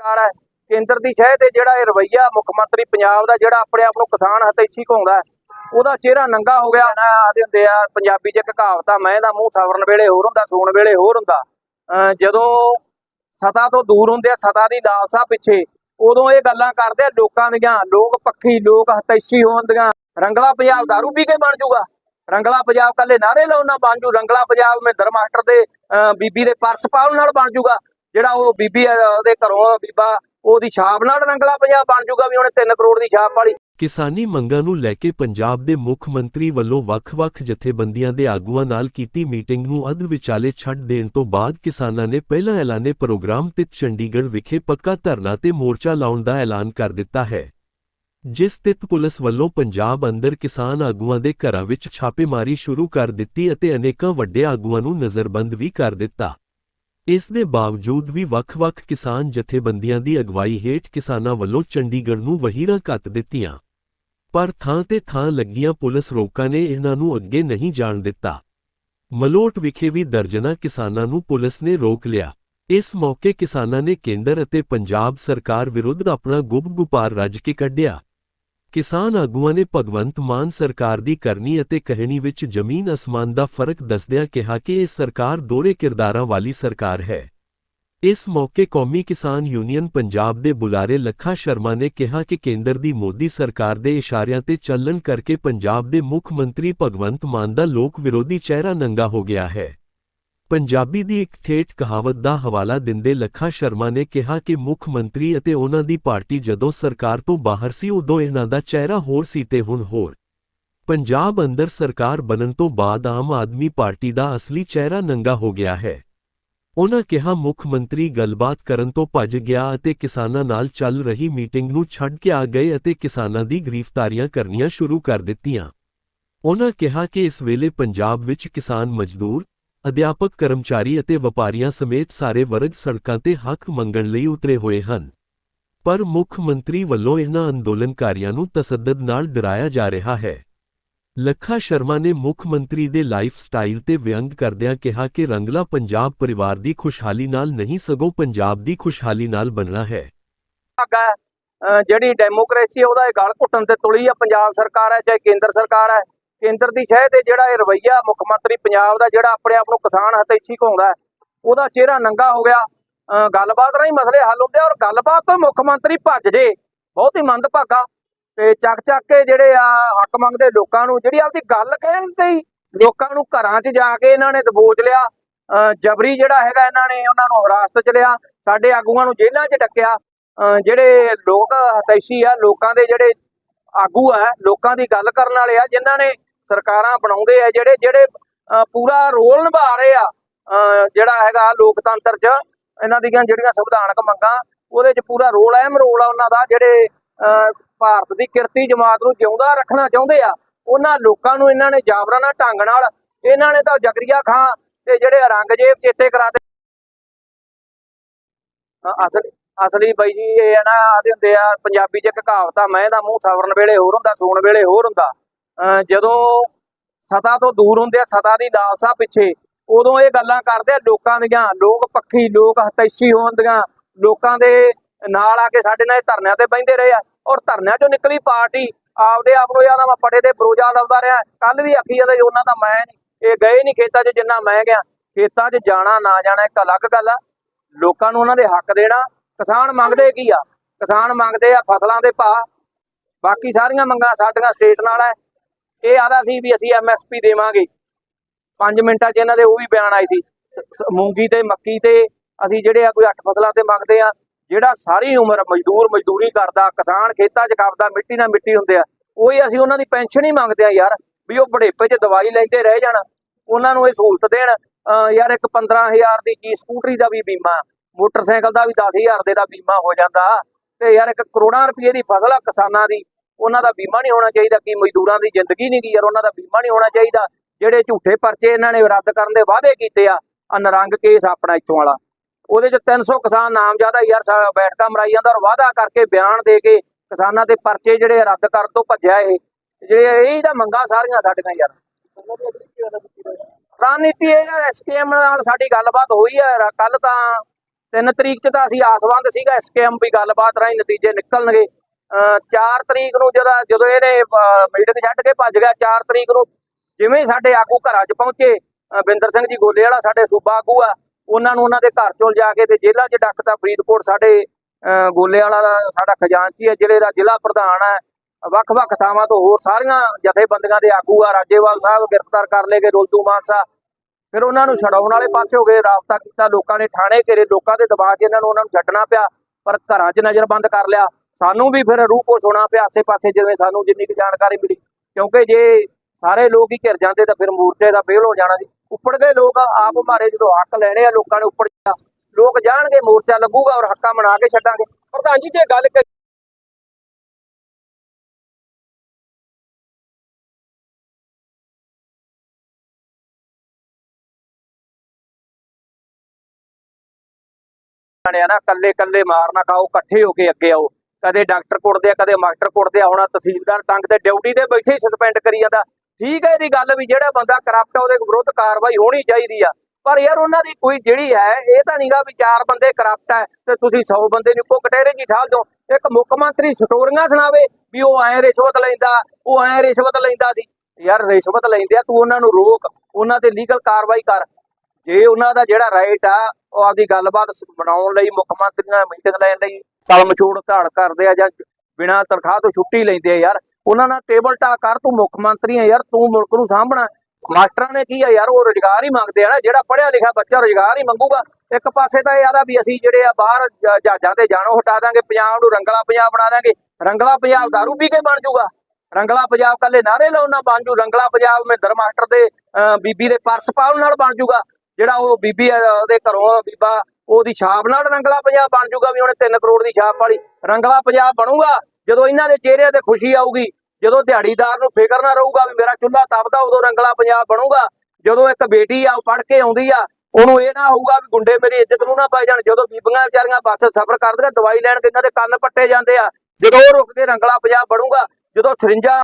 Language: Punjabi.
ਸਰਕਾਰ ਹੈ, ਕੇਂਦਰ ਦੀ ਸ਼ਹਿ ਤੇ ਜਿਹੜਾ ਇਹ ਰਵਈਆ ਮੁੱਖ ਮੰਤਰੀ ਪੰਜਾਬ ਦਾ ਜਿਹੜਾ ਆਪਣੇ ਆਪ ਨੂੰ ਕਿਸਾਨ ਹਤੈਸ਼ੀ ਕਹਾਉਂਦਾ ਉਹਦਾ ਚਿਹਰਾ ਨੰਗਾ ਹੋ ਗਿਆ। ਨਾ ਆਦੇ ਹੁੰਦੇ ਆ, ਪੰਜਾਬੀ 'ਚ ਇੱਕ ਕਹਾਵਤ ਆ, ਮੈਂ ਦਾ ਮੂੰਹ ਸਵਰਨ ਵੇਲੇ ਹੋਰ ਹੁੰਦਾ, ਸੂਣ ਵੇਲੇ ਹੋਰ ਹੁੰਦਾ। ਜਦੋਂ ਸਤਾ ਤੋਂ ਦੂਰ ਹੁੰਦੇ ਆ, ਸਤਾ ਦੀ ਲਾਲਸਾ ਪਿੱਛੇ, ਉਦੋਂ ਇਹ ਗੱਲਾਂ ਕਰਦੇ ਆ, ਲੋਕਾਂ ਦੀਆਂ, ਲੋਕ ਪੱਖੀ, ਲੋਕ ਹਤੈਸ਼ੀ ਹੋਣ ਦੀਆਂ, ਰੰਗਲਾ ਪੰਜਾਬ ਦਾਰੂ ਪੀ ਕੇ ਬਣ ਜਾਊਗਾ ਰੰਗਲਾ ਪੰਜਾਬ ਕੱਲੇ ਨਾਰੇ ਲਾਉਣਾ ਬਣ ਜੂ, ਰੰਗਲਾ ਪੰਜਾਬ ਮਹਿੰਦਰ ਮਾਸਟਰ ਦੇ, ਅਹ ਬੀਬੀ ਦੇ ਪਰਸ ਪਾਉਣ ਨਾਲ ਬਣ ਜੂਗਾ। ਜਿਹੜਾ ਉਹ ਬੀਬੀ ਉਹਦੇ ਘਰੋਂ ਬੀਬਾ, ਉਹਦੀ ਛਾਪ ਨਾਲ ਰੰਗਲਾ ਪੰਜਾਬ ਬਣ ਜੂਗਾ ਵੀ ਉਹਨੇ 3 ਕਰੋੜ ਦੀ ਛਾਪ ਵਾਲੀ ਕਿਸਾਨੀ ਮੰਗਾਂ ਨੂੰ ਲੈ ਕੇ ਪੰਜਾਬ ਦੇ ਮੁੱਖ ਮੰਤਰੀ ਵੱਲੋਂ ਵੱਖ-ਵੱਖ ਜਥੇਬੰਦੀਆਂ ਦੇ ਆਗੂਆਂ ਨਾਲ ਕੀਤੀ ਮੀਟਿੰਗ ਨੂੰ ਅੱਧ ਵਿਚਾਲੇ ਛੱਡ ਦੇਣ ਤੋਂ ਬਾਅਦ ਕਿਸਾਨਾਂ ਨੇ ਪਹਿਲਾਂ ਐਲਾਨੇ ਪ੍ਰੋਗਰਾਮ ਤੇ ਚੰਡੀਗੜ੍ਹ ਵਿਖੇ ਪੱਕਾ ਧਰਨਾ ਤੇ ਮੋਰਚਾ ਲਾਉਣ ਦਾ ਐਲਾਨ ਕਰ ਦਿੱਤਾ ਹੈ। ਜਿਸ ਤਿਤ ਪੁਲਿਸ ਵੱਲੋਂ ਪੰਜਾਬ ਅੰਦਰ ਕਿਸਾਨ ਆਗੂਆਂ ਦੇ ਘਰਾਂ ਵਿੱਚ ਛਾਪੇਮਾਰੀ ਸ਼ੁਰੂ ਕਰ ਦਿੱਤੀ ਅਤੇ ਅਨੇਕਾਂ ਵੱਡੇ ਆਗੂਆਂ ਨੂੰ ਨਜ਼ਰਬੰਦ ਵੀ ਕਰ ਦਿੱਤਾ। ਇਸ ਦੇ ਬਾਵਜੂਦ ਵੀ ਵੱਖ-ਵੱਖ ਕਿਸਾਨ ਜਥੇਬੰਦੀਆਂ ਦੀ ਅਗਵਾਈ ਹੇਠ ਕਿਸਾਨਾਂ ਵੱਲੋਂ ਚੰਡੀਗੜ੍ਹ ਨੂੰ ਵਹੀਰਾਂ ਕੱਤ ਦਿੱਤੀਆਂ। ਪਰ ਥਾਂ ਤੇ ਥਾਂ ਲੱਗੀਆਂ ਪੁਲਿਸ ਰੋਕਾਂ ਨੇ ਇਹਨਾਂ ਨੂੰ ਅੱਗੇ ਨਹੀਂ ਜਾਣ ਦਿੱਤਾ। ਮਲੋਟ ਵਿਖੇ ਵੀ ਦਰਜਨਾ ਕਿਸਾਨਾਂ ਨੂੰ ਪੁਲਿਸ ਨੇ ਰੋਕ ਲਿਆ। ਇਸ ਮੌਕੇ ਕਿਸਾਨਾਂ ਨੇ ਕੇਂਦਰ ਅਤੇ ਪੰਜਾਬ ਸਰਕਾਰ ਵਿਰੁੱਧ ਆਪਣਾ ਗੁਪਗੁਪਾਰ ਰੱਜ ਕੇ ਕੱਢਿਆ। ਕਿਸਾਨ ਆਗੂਆਂ ਨੇ ਭਗਵੰਤ ਮਾਨ ਸਰਕਾਰ ਦੀ ਕਰਨੀ ਅਤੇ ਕਹਿਣੀ ਵਿੱਚ ਜ਼ਮੀਨ ਅਸਮਾਨ ਦਾ ਫ਼ਰਕ ਦੱਸਦਿਆਂ ਕਿਹਾ ਕਿ ਇਹ ਸਰਕਾਰ ਦੋਹਰੇ ਕਿਰਦਾਰਾਂ ਵਾਲੀ ਸਰਕਾਰ ਹੈ। ਇਸ ਮੌਕੇ ਕੌਮੀ ਕਿਸਾਨ ਯੂਨੀਅਨ ਪੰਜਾਬ ਦੇ ਬੁਲਾਰੇ ਲੱਖਾ ਸ਼ਰਮਾ ਨੇ ਕਿਹਾ ਕਿ ਕੇਂਦਰ ਦੀ ਮੋਦੀ ਸਰਕਾਰ ਦੇ ਇਸ਼ਾਰਿਆਂ ਤੇ ਚੱਲਣ ਕਰਕੇ ਪੰਜਾਬ ਦੇ ਮੁੱਖ ਮੰਤਰੀ ਭਗਵੰਤ ਮਾਨ ਦਾ ਲੋਕ ਵਿਰੋਧੀ ਚਿਹਰਾ ਨੰਗਾ ਹੋ ਗਿਆ ਹੈ। ਪੰਜਾਬੀ ਦੀ ਇੱਕ ਠੇਠ ਕਹਾਵਤ ਦਾ ਹਵਾਲਾ ਦਿੰਦੇ ਲੱਖਾ ਸ਼ਰਮਾ ਨੇ ਕਿਹਾ ਕਿ ਮੁੱਖ ਮੰਤਰੀ ਅਤੇ ਉਹਨਾਂ ਦੀ ਪਾਰਟੀ ਜਦੋਂ ਸਰਕਾਰ ਤੋਂ ਬਾਹਰ ਸੀ, ਉਦੋਂ ਇਹਨਾਂ ਦਾ ਚਿਹਰਾ ਹੋਰ ਸੀ ਤੇ ਹੁਣ ਹੋਰ। ਪੰਜਾਬ ਅੰਦਰ ਸਰਕਾਰ ਬਣਨ ਤੋਂ ਬਾਅਦ ਆਮ ਆਦਮੀ ਪਾਰਟੀ ਦਾ ਅਸਲੀ ਚਿਹਰਾ ਨੰਗਾ ਹੋ ਗਿਆ ਹੈ। ਉਹਨਾਂ ਕਿਹਾ, ਮੁੱਖ ਮੰਤਰੀ ਗੱਲਬਾਤ ਕਰਨ ਤੋਂ ਭੱਜ ਗਿਆ ਅਤੇ ਕਿਸਾਨਾਂ ਨਾਲ ਚੱਲ ਰਹੀ ਮੀਟਿੰਗ ਨੂੰ ਛੱਡ ਕੇ ਆ ਗਏ ਅਤੇ ਕਿਸਾਨਾਂ ਦੀ ਗ੍ਰਿਫਤਾਰੀਆਂ ਕਰਨੀਆਂ ਸ਼ੁਰੂ ਕਰ ਦਿੱਤੀਆਂ। ਉਹਨਾਂ ਕਿਹਾ ਕਿ ਇਸ ਵੇਲੇ ਪੰਜਾਬ ਵਿੱਚ ਕਿਸਾਨ ਮਜ਼ਦੂਰ ਅਧਿਆਪਕ ਕਰਮਚਾਰੀ ਅਤੇ ਵਪਾਰੀਆਂ ਸਮੇਤ ਸਾਰੇ ਵਰਗ ਸੜਕਾਂ ਤੇ ਹੱਕ ਮੰਗਣ ਲਈ ਉਤਰੇ ਹੋਏ ਹਨ। ਪਰ ਮੁੱਖ ਮੰਤਰੀ ਵੱਲੋਂ ਇਹਨਾਂ ਅੰਦੋਲਨਕਾਰੀਆਂ ਨੂੰ ਤਸੱਦਦ ਨਾਲ ਡਰਾਇਆ ਜਾ ਰਿਹਾ ਹੈ। ਲੱਖਾ ਸ਼ਰਮਾ ਨੇ ਮੁੱਖ ਮੰਤਰੀ ਦੇ ਲਾਈਫ ਸਟਾਈਲ ਤੇ ਵਿਅੰਗ ਕਰਦਿਆਂ ਕਿਹਾ ਕਿ ਰੰਗਲਾ ਪੰਜਾਬ ਪਰਿਵਾਰ ਦੀ ਖੁਸ਼ਹਾਲੀ ਨਾਲ ਨਹੀਂ, ਸਗੋਂ ਪੰਜਾਬ ਦੀ ਖੁਸ਼ਹਾਲੀ ਨਾਲ ਬਣਨਾ ਹੈ। ਜਿਹੜੀ ਡੈਮੋਕ੍ਰੇਸੀ ਉਹਦਾ ਇਹ ਗਲ ਘੁੱਟਣ ਤੇ ਤੁਲੀ ਆ। ਪੰਜਾਬ ਸਰਕਾਰ ਹੈ, ਚਾਹੇ ਕੇਂਦਰ ਸਰਕਾਰ ਹੈ ਕੇਂਦਰ ਦੀ ਸ਼ਹਿ ਤੇ ਜਿਹੜਾ ਇਹ ਰਵਈਆ ਮੁੱਖ ਮੰਤਰੀ ਪੰਜਾਬ ਦਾ ਜਿਹੜਾ ਆਪਣੇ ਆਪ ਨੂੰ ਕਿਸਾਨ ਹਤੈਸ਼ੀ ਕਹਾਉਂਦਾ ਉਹਦਾ ਚਿਹਰਾ ਨੰਗਾ ਹੋ ਗਿਆ। ਗੱਲਬਾਤ ਰਾਹੀਂ ਮਸਲੇ ਹੱਲ ਹੁੰਦੇ ਔਰ ਗੱਲਬਾਤ ਤੋਂ ਮੁੱਖ ਮੰਤਰੀ ਭੱਜ ਜੇ। ਬਹੁਤ ਹੀ ਮੰਦਭਾਗਾ। ਤੇ ਚੱਕ ਚੱਕ ਕੇ ਜਿਹੜੇ ਆ ਹੱਕ ਮੰਗਦੇ ਲੋਕਾਂ ਨੂੰ, ਜਿਹੜੀ ਆਪਦੀ ਗੱਲ ਕਹਿਣ ਤੇ ਹੀ ਲੋਕਾਂ ਨੂੰ ਘਰਾਂ 'ਚ ਜਾ ਕੇ ਇਹਨਾਂ ਨੇ ਦਬੋਚ ਲਿਆ। ਅਹ ਜਬਰੀ ਜਿਹੜਾ ਹੈਗਾ ਇਹਨਾਂ ਨੇ ਉਹਨਾਂ ਨੂੰ ਹਿਰਾਸਤ 'ਚ ਲਿਆ। ਸਾਡੇ ਆਗੂਆਂ ਨੂੰ ਜੇਲ੍ਹਾਂ 'ਚ ਡੱਕਿਆ। ਜਿਹੜੇ ਲੋਕ ਹਤੈਸ਼ੀ ਆ, ਲੋਕਾਂ ਦੇ ਜਿਹੜੇ ਆਗੂ ਆ, ਲੋਕਾਂ ਦੀ ਗੱਲ ਕਰਨ ਵਾਲੇ ਆ, ਜਿਨ੍ਹਾਂ ਨੇ ਸਰਕਾਰਾਂ ਬਣਾਉਂਦੇ ਆ, ਜਿਹੜੇ ਜਿਹੜੇ ਪੂਰਾ ਰੋਲ ਨਿਭਾ ਰਹੇ ਆ ਜਿਹੜਾ ਹੈਗਾ ਲੋਕਤੰਤਰ 'ਚ, ਇਹਨਾਂ ਦੀਆਂ ਜਿਹੜੀਆਂ ਸੰਵਿਧਾਨਕ ਮੰਗਾਂ, ਉਹਦੇ 'ਚ ਪੂਰਾ ਰੋਲ, ਅਹਿਮ ਰੋਲ ਆ ਉਹਨਾਂ ਦਾ, ਜਿਹੜੇ ਅਹ ਭਾਰਤ ਦੀ ਕਿਰਤੀ ਜਮਾਤ ਨੂੰ ਜਿਉਂਦਾ ਰੱਖਣਾ ਚਾਹੁੰਦੇ ਆ, ਉਹਨਾਂ ਲੋਕਾਂ ਨੂੰ ਇਹਨਾਂ ਨੇ ਜਾਬਰਾਨਾ ਢੰਗ ਨਾਲ, ਇਹਨਾਂ ਨੇ ਤਾਂ ਜਗਰੀਆ ਖਾਂ ਤੇ ਜਿਹੜੇ ਔਰੰਗਜ਼ੇਬ ਚੇਤੇ ਕਰਾ ਦੇ ਅ- ਅਸਲ, ਅਸਲੀ ਬਾਈ ਜੀ, ਇਹ ਨਾ ਆਦੇ ਹੁੰਦੇ ਆ, ਪੰਜਾਬੀ 'ਚ ਇੱਕ ਕਹਾਵਤ ਆ, ਮੈਂ ਦਾ ਮੂੰਹ ਸਵਰਨ ਵੇਲੇ ਹੋਰ ਹੁੰਦਾ, ਸੂਣ ਵੇਲੇ ਹੋਰ ਹੁੰਦਾ। ਜਦੋਂ ਸਤਾ ਤੋਂ ਦੂਰ ਹੁੰਦੇ ਆ, ਸਤਾ ਦੀ ਲਾਲਸਾ ਪਿੱਛੇ, ਉਦੋਂ ਇਹ ਗੱਲਾਂ ਕਰਦੇ ਆ ਲੋਕਾਂ ਦੀਆਂ, ਲੋਕ ਪੱਖੀ, ਲੋਕ ਹਤੈਸ਼ੀ ਹੋਣ ਦੀਆਂ, ਲੋਕਾਂ ਦੇ ਨਾਲ ਆ ਕੇ ਸਾਡੇ ਨਾਲ ਇਹ ਧਰਨਿਆਂ ਤੇ ਬੈਠਦੇ ਰਹੇ ਆ, ਔਰ ਧਰਨਿਆਂ ਚੋਂ ਨਿਕਲੀ ਪਾਰਟੀ, ਆਪਦੇ ਆਪ ਨੂੰ ਯਾਦ ਆ ਪੜੇ ਦੇ ਬਰੋਜਾ ਲਾਉਂਦਾ ਰਿਹਾ ਕੱਲ ਵੀ ਆਖੀ ਜਾਂਦੇ ਉਹਨਾਂ ਦਾ ਮੈਂ ਨਹੀਂ ਇਹ ਗਏ ਨਹੀਂ ਖੇਤਾਂ 'ਚ ਜਿੰਨਾ ਮੈਂ ਗਿਆ, ਖੇਤਾਂ 'ਚ ਜਾਣਾ, ਨਾ ਜਾਣਾ, ਇੱਕ ਅਲੱਗ ਗੱਲ ਆ, ਲੋਕਾਂ ਨੂੰ ਉਹਨਾਂ ਦੇ ਹੱਕ ਦੇਣਾ, ਕਿਸਾਨ ਮੰਗਦੇ ਕੀ ਆ, ਕਿਸਾਨ ਮੰਗਦੇ ਆ ਫਸਲਾਂ ਦੇ ਭਾਅ, ਬਾਕੀ ਸਾਰੀਆਂ ਮੰਗਾਂ ਸਾਡੀਆਂ ਸਟੇਟ ਨਾਲ ਹੈ ਇਹ ਆਦਾ ਸੀ ਵੀ ਅਸੀਂ ਐਮਐਸਪੀ ਦੇਵਾਂਗੇ। 5 ਮਿੰਟਾਂ 'ਚ ਇਹਨਾਂ ਦੇ ਉਹ ਵੀ ਬਿਆਨ ਆਏ ਸੀ। ਮੂੰਗੀ ਤੇ ਮੱਕੀ ਤੇ ਅਸੀਂ ਜਿਹੜੇ ਆ ਕੋਈ 8 ਫਸਲਾਂ ਤੇ ਮੰਗਦੇ ਆ, ਜਿਹੜਾ ਸਾਰੀ ਉਮਰ ਮਜ਼ਦੂਰ ਮਜ਼ਦੂਰੀ ਕਰਦਾ, ਕਿਸਾਨ ਖੇਤਾਂ 'ਚ ਕਰਦਾ ਮਿੱਟੀ ਨਾਲ ਮਿੱਟੀ ਹੁੰਦੇ ਆ, ਉਹੀ ਅਸੀਂ ਉਹਨਾਂ ਦੀ ਪੈਨਸ਼ਨ ਹੀ ਮੰਗਦੇ ਆ ਯਾਰ, ਵੀ ਉਹ ਬੜੇਪੇ 'ਚ ਦਵਾਈ ਲੈਂਦੇ ਰਹਿ ਜਾਣ, ਉਹਨਾਂ ਨੂੰ ਇਹ ਸਹੂਲਤ ਦੇਣ। ਯਾਰ ਇੱਕ 15000 ਦੀ ਚੀਜ਼ ਸਕੂਟਰੀ ਦਾ ਵੀ ਬੀਮਾ, ਮੋਟਰਸਾਈਕਲ ਦਾ ਵੀ 10000 ਦੇ ਦਾ ਬੀਮਾ ਹੋ ਜਾਂਦਾ। ਤੇ ਯਾਰ ਇੱਕ ਕਰੋੜਾਂ ਰੁਪਏ ਦੀ ਫਸਲ ਆ ਕਿਸਾਨਾਂ ਦੀ। ਉਹਨਾਂ ਦਾ ਬੀਮਾ ਨਹੀਂ ਹੋਣਾ ਚਾਹੀਦਾ, ਕਿ ਮਜ਼ਦੂਰਾਂ ਦੀ ਜ਼ਿੰਦਗੀ ਨਹੀਂ ਕੀ ਯਾਰ, ਉਹਨਾਂ ਦਾ ਬੀਮਾ ਨਹੀਂ ਹੋਣਾ ਚਾਹੀਦਾ। ਜਿਹੜੇ ਝੂਠੇ ਪਰਚੇ ਇਹਨਾਂ ਨੇ ਰੱਦ ਕਰਨ ਦੇ ਵਾਅਦੇ ਕੀਤੇ ਆ ਆ ਕੇਸ ਆਪਣਾ ਇੱਥੋਂ ਵਾਲਾ। ਉਹਦੇ ਚ 300 ਕਿਸਾਨ ਨਾਮਜ਼ਦਾ ਯਾਰ ਬੈਠਕਾਂ ਮਰਾਈ ਜਾਂਦਾ ਔਰ ਵਾਅਦਾ ਕਰਕੇ ਬਿਆਨ ਦੇ ਕੇ ਕਿਸਾਨਾਂ ਦੇ ਪਰਚੇ ਜਿਹੜੇ ਰੱਦ ਕਰਨ ਤੋਂ ਭੱਜਿਆ ਇਹ। ਜਿਹੜੇ ਇਹ ਤਾਂ ਮੰਗਾਂ ਸਾਰੀਆਂ ਸਾਡੀਆਂ ਯਾਰ। ਰਣਨੀਤੀ ਇਹ ਐਸਕੇਐਮ ਨਾਲ ਸਾਡੀ ਗੱਲਬਾਤ ਹੋਈ ਹੈ ਕੱਲ ਤਾਂ 3 ਤਰੀਕ 'ਚ ਤਾਂ ਅਸੀਂ ਆਸਵੰਦ ਸੀਗਾ ਐਸਕੇਐਮ ਵੀ ਗੱਲਬਾਤ ਰਾਹੀਂ ਨਤੀਜੇ ਨਿਕਲਣਗੇ। 4 ਤਰੀਕ ਨੂੰ ਜਦੋਂ ਜਦੋਂ ਇਹਨੇ ਮੀਟਿੰਗ ਛੱਡ ਕੇ ਭੱਜ ਗਿਆ 4 ਤਰੀਕ ਨੂੰ ਜਿਵੇਂ ਸਾਡੇ ਆਗੂ ਘਰਾਂ 'ਚ ਪਹੁੰਚੇ ਬਿੰਦਰ ਸਿੰਘ ਜੀ ਗੋਲੇ ਵਾਲਾ ਸਾਡੇ ਸੂਬਾ ਆਗੂ ਆ ਉਹਨਾਂ ਨੂੰ ਉਹਨਾਂ ਦੇ ਘਰ ਚੋਂ ਜਾ ਕੇ ਤੇ ਜੇਲ੍ਹਾਂ 'ਚ ਡੱਕਤਾ ਫਰੀਦਕੋਟ ਸਾਡੇ ਅ, ਗੋਲੇ ਵਾਲਾ ਦਾ ਸਾਡਾ ਖਜ਼ਾਨਚੀ ਹੈ ਜ਼ਿਲ੍ਹੇ ਦਾ ਜ਼ਿਲ੍ਹਾ ਪ੍ਰਧਾਨ ਹੈ ਵੱਖ-ਵੱਖ ਥਾਵਾਂ ਤੋਂ ਹੋਰ ਸਾਰੀਆਂ ਜਥੇਬੰਦੀਆਂ ਦੇ ਆਗੂ ਆ ਰਾਜੇਵਾਲ ਸਾਹਿਬ ਗ੍ਰਿਫਤਾਰ ਕਰ ਲਏ ਗਏ ਰੁਲਦੂ ਮਾਨਸਾ ਫਿਰ ਉਹਨਾਂ ਨੂੰ ਛਡਾਉਣ ਵਾਲੇ ਪਾਸੇ ਹੋ ਗਏ ਰਾਬਤਾ ਕੀਤਾ ਲੋਕਾਂ ਨੇ ਥਾਣੇ ਘੇਰੇ ਲੋਕਾਂ ਦੇ ਦਬਾਅ 'ਚ ਇਹਨਾਂ ਨੂੰ ਉਹਨਾਂ ਨੂੰ ਛੱਡਣਾ ਪਿਆ ਪਰ ਘਰਾਂ 'ਚ ਨਜ਼ਰਬੰਦ ਕਰ ਲਿਆ। ਸਾਨੂੰ ਵੀ ਫਿਰ ਰੂਹ ਕੁਛ ਹੋਣਾ ਪਿਆ, ਆਸੇ-ਪਾਸੇ ਜਿਵੇਂ ਸਾਨੂੰ ਜਿੰਨੀ ਕੁ ਜਾਣਕਾਰੀ ਮਿਲੀ। ਕਿਉਂਕਿ ਜੇ ਸਾਰੇ ਲੋਕ ਹੀ ਘਿਰ ਜਾਂਦੇ ਤਾਂ ਫਿਰ ਮੂਰਤੇ ਦਾ ਫੇਲ ਹੋ ਜਾਣਾ ਸੀ ਉੱਪੜ ਗਏ ਲੋਕ, ਆਪ ਮਾਰੇ ਜਦੋਂ ਹੱਕ ਲੈਣੇ ਆ ਲੋਕਾਂ ਨੇ ਉੱਪੜ ਗਿਆ ਲੋਕ ਜਾਣਗੇ ਮੋਰਚਾ ਲੱਗੂਗਾ ਔਰ ਹੱਕਾਂ ਮਨਾ ਕੇ ਛੱਡਾਂਗੇ। ਪ੍ਰਧਾਨ ਜੀ, ਜੇ ਗੱਲ ਕਰੀ ਨਾ ਕੱਲੇ ਕੱਲੇ ਮਾਰਨਾ ਖਾਓ, ਇਕੱਠੇ ਹੋ ਕੇ ਅੱਗੇ ਆਓ। ਕਦੇ ਡਾਕਟਰ ਕੁੱਟਦੇ ਆ, ਕਦੇ ਮਾਸਟਰ ਕੁੱਟਦੇ ਆ, ਹੁਣ ਤਹਿਸੀਲਦਾਰ ਟੰਗ ਤੇ ਡਿਊਟੀ ਤੇ ਬੈਠੇ ਹੀ ਸਸਪੈਂਡ ਕਰੀ ਜਾਂਦਾ। ਠੀਕ ਹੈ ਇਹਦੀ ਗੱਲ ਵੀ ਜਿਹੜਾ ਬੰਦਾ ਕਰਪਟ ਆ, ਉਹਦੇ ਵਿਰੁੱਧ ਕਾਰਵਾਈ ਹੋਣੀ ਚਾਹੀਦੀ ਆ। ਪਰ ਯਾਰ ਉਹਨਾਂ ਦੀ ਕੋਈ ਜਿਹੜੀ ਹੈ, ਇਹ ਤਾਂ ਨਹੀਂਗਾ ਵੀ ਚਾਰ ਬੰਦੇ ਕਰਪਟ ਹੈ ਤੇ ਤੁਸੀਂ 100 ਬੰਦੇ ਨੂੰ ਇੱਕੋ ਕਟਹਿਰੇ 'ਚ ਠਾਲ ਦਿਓ। ਇੱਕ ਮੁੱਖ ਮੰਤਰੀ ਸਟੋਰੀਆਂ ਸੁਣਾਵੇ ਵੀ ਉਹ ਐ ਰਿਸ਼ਵਤ ਲੈਂਦਾ, ਉਹ ਐ ਰਿਸ਼ਵਤ ਲੈਂਦਾ ਸੀ। ਯਾਰ ਰਿਸ਼ਵਤ ਲੈਂਦੇ ਆ, ਤੂੰ ਉਹਨਾਂ ਨੂੰ ਰੋਕ, ਉਹਨਾਂ ਤੇ ਲੀਗਲ ਕਾਰਵਾਈ ਕਰ। ਜੇ ਉਹਨਾਂ ਦਾ ਜਿਹੜਾ ਰਾਈਟ ਆ, ਉਹ ਆਪਦੀ ਗੱਲਬਾਤ ਬਣਾਉਣ ਲਈ, ਮੁੱਖ ਮੰਤਰੀ ਨਾਲ ਮੀਟਿੰਗ ਲੈਣ ਲਈ ਕਲਮ ਧਾੜ ਕਰਦੇ ਆ ਜਾਂ ਬਿਨਾਂ ਤਨਖਾਹ ਤੋਂ ਛੁੱਟੀ ਲੈਂਦੇ ਆ ਯਾਰ। ਉਹਨਾਂ ਨਾਲ ਟੇਬਲ ਟਾਕ ਕਰ ਤੂੰ ਮੁੱਖ ਮੰਤਰੀ ਆ ਯਾਰ ਤੂੰ ਮੁਲਕ ਨੂੰ ਸਾਂਭਣਾ। ਮਾਸਟਰਾਂ ਨੇ ਕੀ ਆ ਯਾਰ ਉਹ ਰੁਜ਼ਗਾਰ ਹੀ ਮੰਗਦੇ ਆ ਨਾ। ਜਿਹੜਾ ਪੜ੍ਹਿਆ ਲਿਖਿਆ ਬੱਚਾ ਰੁਜ਼ਗਾਰ ਹੀ ਮੰਗੂਗਾ। ਇੱਕ ਪਾਸੇ ਤਾਂ ਇਹ ਆਦਾ ਵੀ ਅਸੀਂ ਜਿਹੜੇ ਆ ਬਾਹਰ ਜ- ਜਹਾਜ਼ਾਂ ਤੇ ਜਾਣੋ ਹਟਾ ਦਾਂਗੇ ਪੰਜਾਬ ਨੂੰ ਰੰਗਲਾ ਪੰਜਾਬ ਬਣਾ ਦਾਂਗੇ। ਰੰਗਲਾ ਪੰਜਾਬ ਦਾਰੂ ਪੀ ਕੇ ਬਣ ਜਾਊਗਾ ਰੰਗਲਾ ਪੰਜਾਬ ਕੱਲੇ ਨਾਰੇ ਲਾਉਣ ਨਾਲ ਬਣ ਜੂ। ਰੰਗਲਾ ਪੰਜਾਬ ਮਹਿੰਦਰ ਮਾਸਟਰ ਦੇ ਅਹ, ਬੀਬੀ ਦੇ ਪਰਸ ਪਾਉਣ ਨਾਲ ਬਣ ਜੂਗਾ। ਜਿਹੜਾ ਉਹ ਬੀਬੀ ਆ, ਉਹਦੇ ਘਰੋਂ ਬੀਬਾ ਉਹਦੀ ਛਾਪ ਨਾਲ ਰੰਗਲਾ ਪੰਜਾਬ ਬਣ ਜੂਗਾ ਵੀ ਉਹਨੇ 3 ਕਰੋੜ ਦੀ ਛਾਪ ਵਾਲੀ। ਰੰਗਲਾ ਪੰਜਾਬ ਬਣੂਗਾ, ਜਦੋਂ ਇਹਨਾਂ ਦੇ ਚਿਹਰਿਆਂ ਤੇ ਖੁਸ਼ੀ ਆਊਗੀ, ਜਦੋਂ ਦਿਹਾੜੀਦਾਰ ਨੂੰ ਫਿਕਰ ਨਾ ਰਹੂਗਾ ਵੀ ਮੇਰਾ ਚੁੱਲ੍ਹਾ ਤਪਦਾ, ਉਦੋਂ ਰੰਗਲਾ ਪੰਜਾਬ ਬਣੂਗਾ। ਜਦੋਂ ਇੱਕ ਬੇਟੀ ਆ, ਉਹ ਪੜ੍ਹ ਕੇ ਆਉਂਦੀ ਆ, ਉਹਨੂੰ ਇਹ ਨਾ ਹੋਊਗਾ ਵੀ ਗੁੰਡੇ ਮੇਰੀ ਇੱਜ਼ਤ ਨੂੰ ਨਾ ਪੈ ਜਾਣ। ਜਦੋਂ ਬੀਬੀਆਂ ਵਿਚਾਰੀਆਂ ਬੱਸ ਸਫ਼ਰ ਕਰਦੀਆਂ, ਦਵਾਈ ਲੈਣ ਗਈਆਂ ਦੇ ਕੰਨ ਪੱਟੇ ਜਾਂਦੇ ਆ, ਜਦੋਂ ਉਹ ਰੁਕ ਕੇ ਰੰਗਲਾ ਪੰਜਾਬ ਬਣੂਗਾ, ਜਦੋਂ ਸਰਿੰਜਾ